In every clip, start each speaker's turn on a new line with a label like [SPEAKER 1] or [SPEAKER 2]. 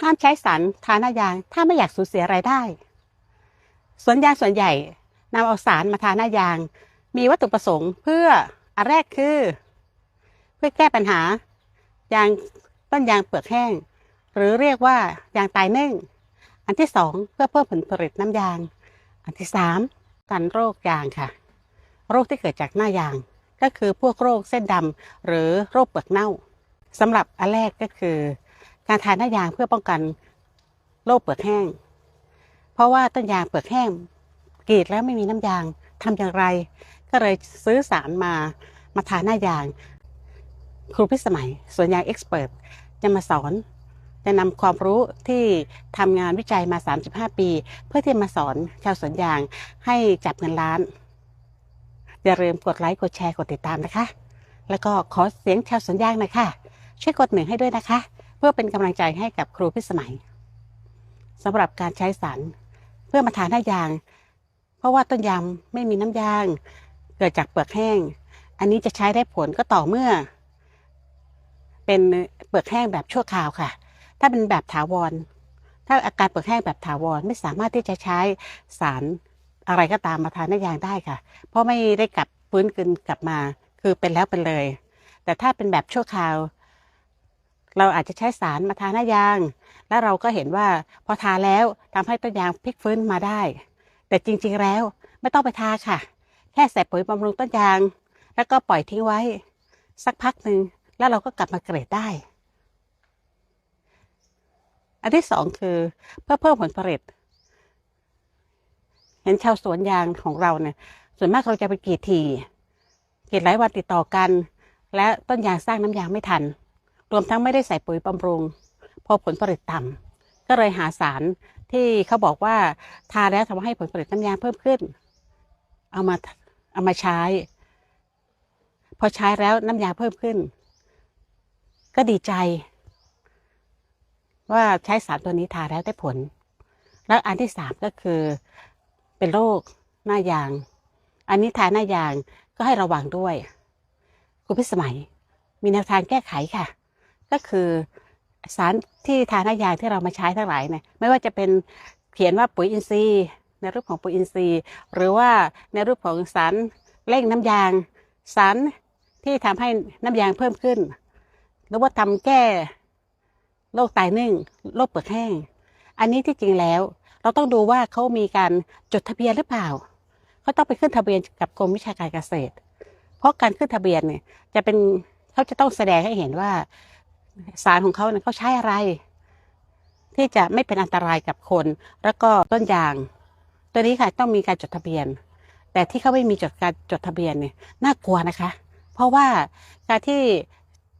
[SPEAKER 1] ห้ามใช้สารทาหน้ายาง ถ้าไม่อยากสูญเสียรายได้ สวนยางส่วนใหญ่นำเอาสารมาทาหน้ายาง มีวัตถุประสงค์เพื่ออันแรกคือ เพื่อแก้ปัญหายางต้นยางเปลือกแห้ง หรือเรียกว่ายางตายนึ่ง อันที่สองเพื่อเพิ่มผลผลิตน้ำยาง อันที่สามกันโรคยางค่ะ โรคที่เกิดจากหน้ายางก็คือพวกโรคเส้นดำหรือโรคเปลือกเน่าสำหรับอันแรกก็คือ การทานหน้ายางเพื่อป้องกันโรคเปลือกแห้ง เพราะว่าต้นยางเปลือกแห้งกรีดแล้วไม่มีน้ำยางทำอย่างไร ก็เลยซื้อสารมามาทาหน้ายาง ครูพิสมัยสวนยางเอ็กซ์เพรสจะมาสอนจะนำความรู้ที่ทำงานวิจัยมา 35 ปี เพื่อที่มาสอนชาวสวนยางให้จับเงินล้าน อย่าลืมกดไลค์กดแชร์กดติดตามนะคะ แล้วก็ขอเสียงชาวสวนยางหน่อยค่ะช่วยกดหนึ่งให้ด้วยนะคะ เพื่อเป็นกำลังใจให้กับครูพิสมัยสำหรับการใช้สารเพื่อมาทานหน้ายาง เพราะว่าต้นยางไม่มีน้ำยาง เกิดจากเปลือกแห้ง อันนี้จะใช้ได้ผลก็ต่อเมื่อ เป็นเปลือกแห้งแบบชั่วคราวค่ะ ถ้าเป็นแบบถาวร ถ้าอาการเปลือกแห้งแบบถาวรไม่สามารถที่จะใช้สารอะไรก็ตามมาทานหน้ายางได้ค่ะ เพราะไม่ได้กลับฟื้นคืนกลับมา คือเป็นแล้วเป็นเลย แต่ถ้าเป็นแบบชั่วคราว เราอาจจะใช้สารมาทาหน้ายาง แล้วเราก็เห็นว่าพอทาแล้วทำให้ต้นยางพลิกฟื้นมาได้ แต่จริงๆแล้วไม่ต้องไปทาค่ะ แค่ใส่ปุ๋ยบำรุงต้นยาง แล้วก็ปล่อยทิ้งไว้ สักพักหนึ่งแล้วเราก็กลับมาเกรดได้ อันที่สองคือเพื่อเพิ่มผลผลิต เห็นชาวสวนยางของเราเนี่ย ส่วนมากเราจะไปกรีดทีกรีดหลายวันติดต่อกัน และต้นยางสร้างน้ำยางไม่ทัน รวมทั้งไม่ได้ใส่ปุ๋ยบำรุง พอผลผลิตต่ำก็เลยหาสารที่เขาบอกว่าทาแล้วทำให้ผลผลิตน้ำยางเพิ่มขึ้น เอามาเอามาใช้ พอใช้แล้วน้ำยางเพิ่มขึ้น ก็ดีใจ ว่าใช้สารตัวนี้ทาแล้วได้ผล แล้วอันที่สามก็คือเป็นโรคหน้ายาง อันนี้ทาหน้ายางก็ให้ระวังด้วย คุณพิสมัยมีแนวทางแก้ไขค่ะ ก็คือสารที่ทาหน้ายางที่เรามาใช้ทั้งหลายเนี่ยไม่ว่าจะเป็นเขียนว่าปุ๋ยอินทรีย์ ในรูปของปุ๋ยอินทรีย์ หรือว่าในรูปของสารเร่งน้ำยาง สารที่ทำให้น้ำยางเพิ่มขึ้นหรือว่าทำแก้โรคตายนึ่งโรคเปลือกแห้ง อันนี้ที่จริงแล้ว เราต้องดูว่าเขามีการจดทะเบียนหรือเปล่าเขาต้องไปขึ้นทะเบียนกับกรมวิชาการเกษตร เพราะการขึ้นทะเบียนเนี่ยจะเป็นเขาจะต้องแสดงให้เห็นว่า สารของเขาเนี่ยเขาใช้อะไร ที่จะไม่เป็นอันตรายกับคน แล้วก็ต้นยาง ตัวนี้ค่ะต้องมีการจดทะเบียน แต่ที่เขาไม่มีจดการจดทะเบียนเนี่ยน่ากลัวนะคะ เพราะว่าการที่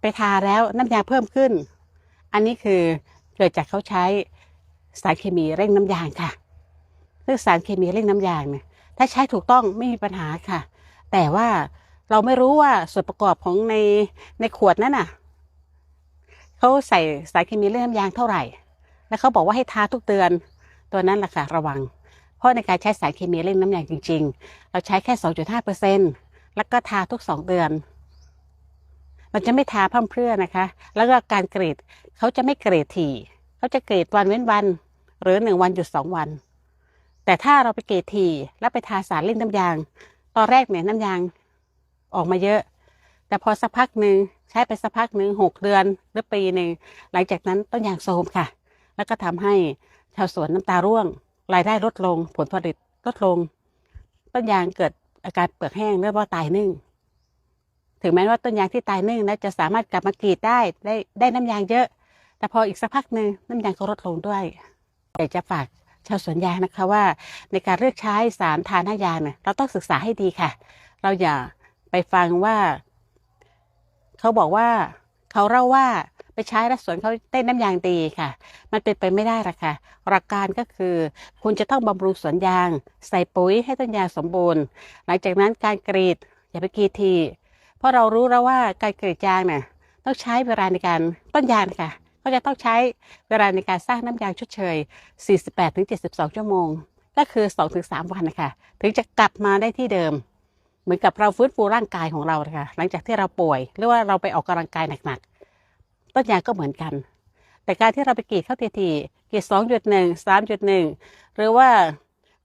[SPEAKER 1] ไปทาแล้วน้ำยางเพิ่มขึ้น อันนี้คือเกิดจากเขาใช้สารเคมีเร่งน้ำยางค่ะซึ่งสารเคมีเร่งน้ำยางเนี่ยถ้าใช้ถูกต้องไม่มีปัญหาค่ะ แต่ว่าเราไม่รู้ว่าส่วนประกอบของในในขวดนั้นน่ะ เขาใส่สารเคมีเร่งน้ำยางเท่าไหร่ แล้วเขาบอกว่าให้ทาทุกเดือนตัวนั้นแหละค่ะระวัง เพราะในการใช้สารเคมีเร่งน้ำยางจริง ๆ เราใช้แค่ 2.5เปอร์เซ็นแล้วก็ทาทุก 2 เดือนเราจะไม่ทาพร่ำเพรื่อนะคะ แล้วก็การกรีดเขาจะไม่กรีดถี่เขาจะกรีดวันเว้นวัน หรือหนึ่งวันหยุดสองวัน แต่ถ้าเราไปเกรดทีแล้วไปทาสารเร่งน้ำยาง ตอนแรกเนี่ยน้ำยางออกมาเยอะ แต่พอสักพักหนึ่ง ช้ไปสักพักหนึ่งหกเดือนหรือปีหนึ่งหลังจากนั้นต้นยางโทรมค่ะ แล้วก็ทำให้ชาวสวนน้ำตาร่วง รายได้ลดลง ผลผลิตลดลง ต้นยางเกิดอาการเปลือกแห้งเรียกว่าตายนึ่ง ถึงแม้ว่าต้นยางที่ตายนึ่งนะจะสามารถกลับมากรีดได้ได้ได้น้ำยางเยอะ แต่พออีกสักพักหนึ่งน้ำยางก็ลดลงด้วยอยากจะฝากชาวสวนยางนะคะว่า ในการเลือกใช้สารทาหน้ายางเนี่ยเราต้องศึกษาให้ดีค่ะ เราอย่าไปฟังว่า เขาบอกว่าเขาเล่าว่าไปใช้แล้วสวนเขาได้น้ำยางดีค่ะ มันเป็นไปไม่ได้ละค่ะ หลักการก็คือ คุณจะต้องบำรุงสวนยาง ใส่ปุ๋ยให้ต้นยางสมบูรณ์ หลังจากนั้นการกรีดอย่าไปกรีดทีเพราะเรารู้แล้วว่าการกรีดยางเนี่ยต้องใช้เวลาในการต้นยางค่ะก็จะต้องใช้เวลาในการสร้างน้ำยางชดเชย 48-72 ชั่วโมง ก็คือ 2-3 วันนะคะถึงจะกลับมาได้ที่เดิม เหมือนกับเราฟื้นฟูร่างกายของเรานะคะหลังจากที่เราป่วย หรือว่าเราไปออกกำลังกายหนักๆ ต้นยางก็เหมือนกัน แต่การที่เราไปกรีดเข้าทีทีๆกรีดสองจุดหนึ่งสามจุดหนึ่งหรือว่า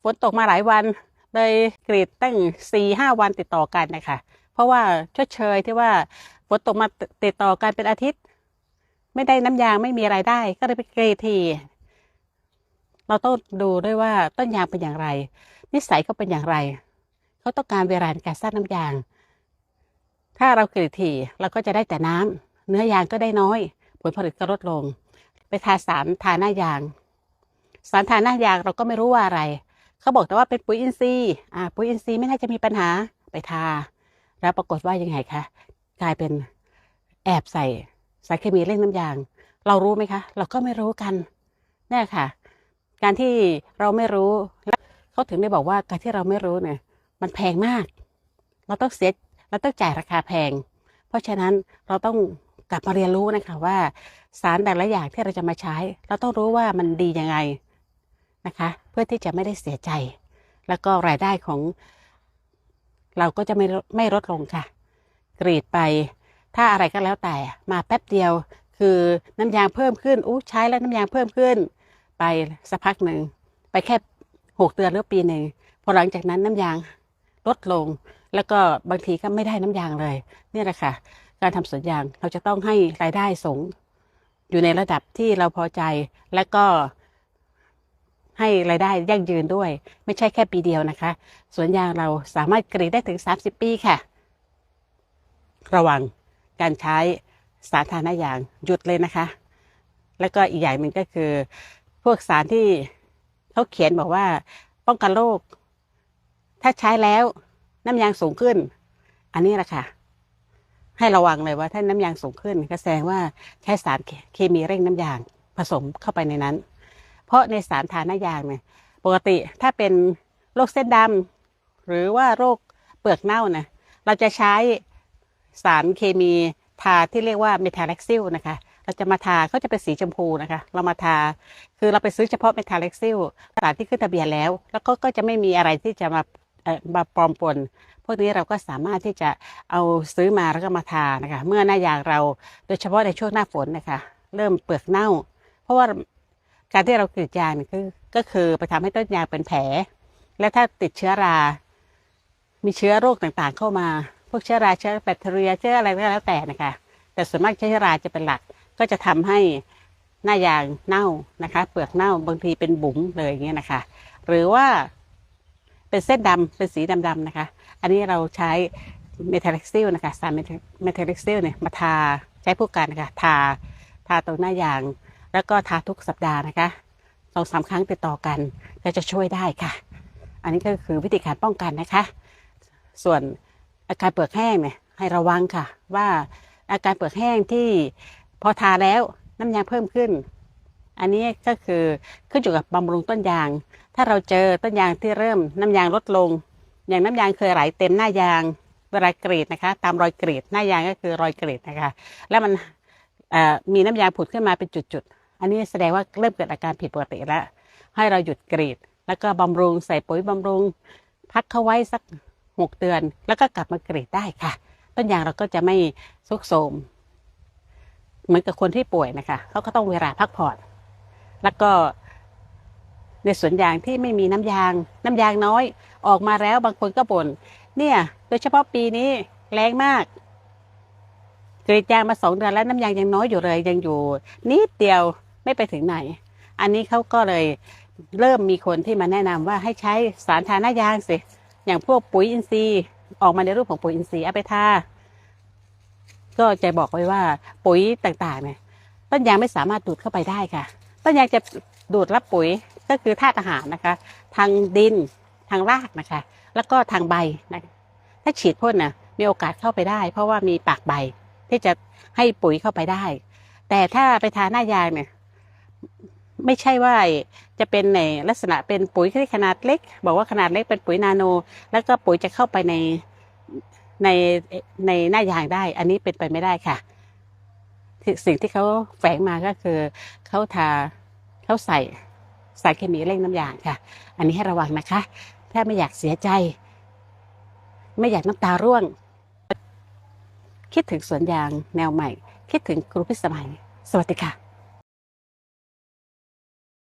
[SPEAKER 1] ฝนตกมาหลายวันเลยกรีดตั้งสี่ห้าวันติดต่อกันนะคะ เพราะว่าชดเชยที่ว่าฝนตกมาติดต่อกันเป็นอาทิตย์ ไม่ได้น้ำยางไม่มีรายได้ ก็เลยไปกรีดทีเราต้องดูด้วยว่าต้นยางเป็นอย่างไร นิสัยเขาเป็นอย่างไร เขาต้องการเวลาในการสร้างน้ำยาง ถ้าเรากรีดทีเราก็จะได้แต่น้ำเนื้อยางก็ได้น้อย ผลผลิตก็ลดลง ไปทาสารทาหน้ายาง สารทาหน้ายางเราก็ไม่รู้ว่าอะไร เขาบอกแต่ว่าเป็นปุ๋ยอินทรีย์อ่าปุ๋ยอินทรีย์ไม่น่าจะมีปัญหาไปทา แล้วปรากฏว่ายังไงคะกลายเป็นแอบใส่สารเคมีเร่งน้ำยาง เรารู้ไหมคะ เราก็ไม่รู้กันนี่ค่ะ การที่เราไม่รู้เขาถึงได้บอกว่าการที่เราไม่รู้เนี่ย มันแพงมาก เราต้องเสียเราต้องจ่ายราคาแพง เพราะฉะนั้นเราต้องกลับมาเรียนรู้นะคะว่าสารแต่ละอย่างที่เราจะมาใช้ เราต้องรู้ว่ามันดียังไงนะคะ เพื่อที่จะไม่ได้เสียใจ แล้วก็รายได้ของ เราก็จะไม่ลดไม่ลดลงค่ะ กรีดไป ถ้าอะไรก็แล้วแต่มาแป๊บเดียว คือน้ำยางเพิ่มขึ้นอู้ใช้แล้วน้ำยางเพิ่มขึ้น ไปสักพักหนึ่งไปแค่หกเดือนหรือปีหนึ่งพอหลังจากนั้นน้ำยาง ลดลง แล้วก็บางทีก็ไม่ได้น้ำยางเลยเนี่ยแหละค่ะการทำสวนยางเราจะต้องให้รายได้สูง อยู่ในระดับที่เราพอใจ และก็ให้รายได้ยั่งยืนด้วย ไม่ใช่แค่ปีเดียวนะคะ สวนยางเราสามารถกรีดได้ถึง 30 ปีค่ะ ระวังการใช้สารทาน้ายางหยุดเลยนะคะ แล้วก็อีกอย่างหนึ่งก็คือ พวกสารที่เขาเขียนบอกว่าป้องกันโรค ถ้าใช้แล้วน้ำยางสูงขึ้น อันนี้แหละค่ะ ให้ระวังเลยว่าถ้าน้ำยางสูงขึ้นก็แสดงว่าใช้สารเคมีเร่งน้ำยางผสมเข้าไปในนั้น เพราะในสารทาหน้ายางเนี่ยปกติถ้าเป็นโรคเส้นดำหรือว่าโรคเปลือกเน่านะเราจะใช้สารเคมีทาที่เรียกว่าเมทาเล็กซิลนะคะเราจะมาทาก็จะเป็นสีชมพูนะคะ เรามาทาคือเราไปซื้อเฉพาะเมทาเล็กซิลสารที่ขึ้นทะเบียนแล้ว แล้วก็ก็จะไม่มีอะไรที่จะมา มาปลอมปน พวกนี้เราก็สามารถที่จะเอาซื้อมาแล้วก็มาทานะคะ เมื่อหน้ายางเราโดยเฉพาะในช่วงหน้าฝนนะคะ เริ่มเปลือกเน่า เพราะว่าการที่เรากรีดยางเนี่ยคือก็คือไปทำให้ต้นยางเป็นแผล และถ้าติดเชื้อรา มีเชื้อโรคต่างๆเข้ามา พวกเชื้อราเชื้อแบคทีเรียเชื้ออะไรก็แล้วแต่นะคะ แต่ส่วนมากเชื้อราจะเป็นหลัก ก็จะทำให้หน้ายางเน่านะคะ เปลือกเน่าบางทีเป็นบุ๋มเลยอย่างเงี้ยนะคะ หรือว่า เป็นเส้นดำเป็นสีดำๆนะคะ อันนี้เราใช้เมทัลเล็กซิลนะคะสารเมทัลเล็กซิลเนี่ยมาทาใช้ผู้กันนะคะทาทาตรงหน้ายาง แล้วก็ทาทุกสัปดาห์นะคะสองสามครั้งติดต่อกันก็จะช่วยได้ค่ะ อันนี้ก็คือวิธีการป้องกันนะคะ ส่วนอาการเปลือกแห้งเนี่ยให้ระวังค่ะ ว่าอาการเปลือกแห้งที่พอทาแล้วน้ำยางเพิ่มขึ้น อันนี้ก็คือขึ้นอยู่กับบำรุงต้นยาง ถ้าเราเจอต้นยางที่เริ่มน้ำยางลดลง อย่างน้ำยางเคยไหลเต็มหน้ายางเวลากรีดนะคะ ตามรอยกรีดหน้ายางก็คือรอยกรีดนะคะ แล้วมันมีน้ำยางผุดขึ้นมาเป็นจุดๆ อันนี้แสดงว่าเริ่มเกิดอาการผิดปกติแล้วให้เราหยุดกรีด แล้วก็บำรุงใส่ปุ๋ยบำรุง พักเขาไว้สักหกเดือน แล้วก็กลับมากรีดได้ค่ะ ต้นยางเราก็จะไม่ซุกโทมเหมือนกับคนที่ป่วยนะคะเขาก็ต้องเวลาพักผ่อน แล้วก็ในสวนยางที่ไม่มีน้ำยาง น้ำยางน้อย ออกมาแล้วบางคนก็บ่นเนี่ย โดยเฉพาะปีนี้แรงมากกรีดยางมาสองเดือนแล้วน้ำยางยังน้อยอยู่เลยยังอยู่นิดเดียวไม่ไปถึงไหน อันนี้เขาก็เลยเริ่มมีคนที่มาแนะนำว่าให้ใช้สารทาหน้ายางสิอย่างพวกปุ๋ยอินทรีย์ออกมาในรูปของปุ๋ยอินทรีย์เอาไปทาก็จะบอกไว้ว่าปุ๋ยต่างๆเนี่ยต้นยางไม่สามารถดูดเข้าไปได้ค่ะ ต้นยางจะดูดรับปุ๋ยก็คือธาตุอาหารนะคะ ทางดินทางรากนะคะ แล้วก็ทางใบนะถ้าฉีดพ่นนะมีโอกาสเข้าไปได้ เพราะว่ามีปากใบที่จะให้ปุ๋ยเข้าไปได้ แต่ถ้าไปทาหน้ายางเนี่ยไม่ใช่ว่าจะเป็นในลักษณะเป็นปุ๋ยที่ขนาดเล็ก บอกว่าขนาดเล็กเป็นปุ๋ยนาโน แล้วก็ปุ๋ยจะเข้าไปในในในหน้ายางได้ อันนี้เป็นไปไม่ได้ค่ะ สิ่งที่เขาแฝงมาก็คือเขาทาเขาใส่สารเคมีเร่งน้ำยางค่ะ อันนี้ให้ระวังนะคะ ถ้าไม่อยากเสียใจ ไม่อยากน้ำตาร่วง คิดถึงสวนยางแนวใหม่ คิดถึงครูพิสมัย สวัสดีค่ะ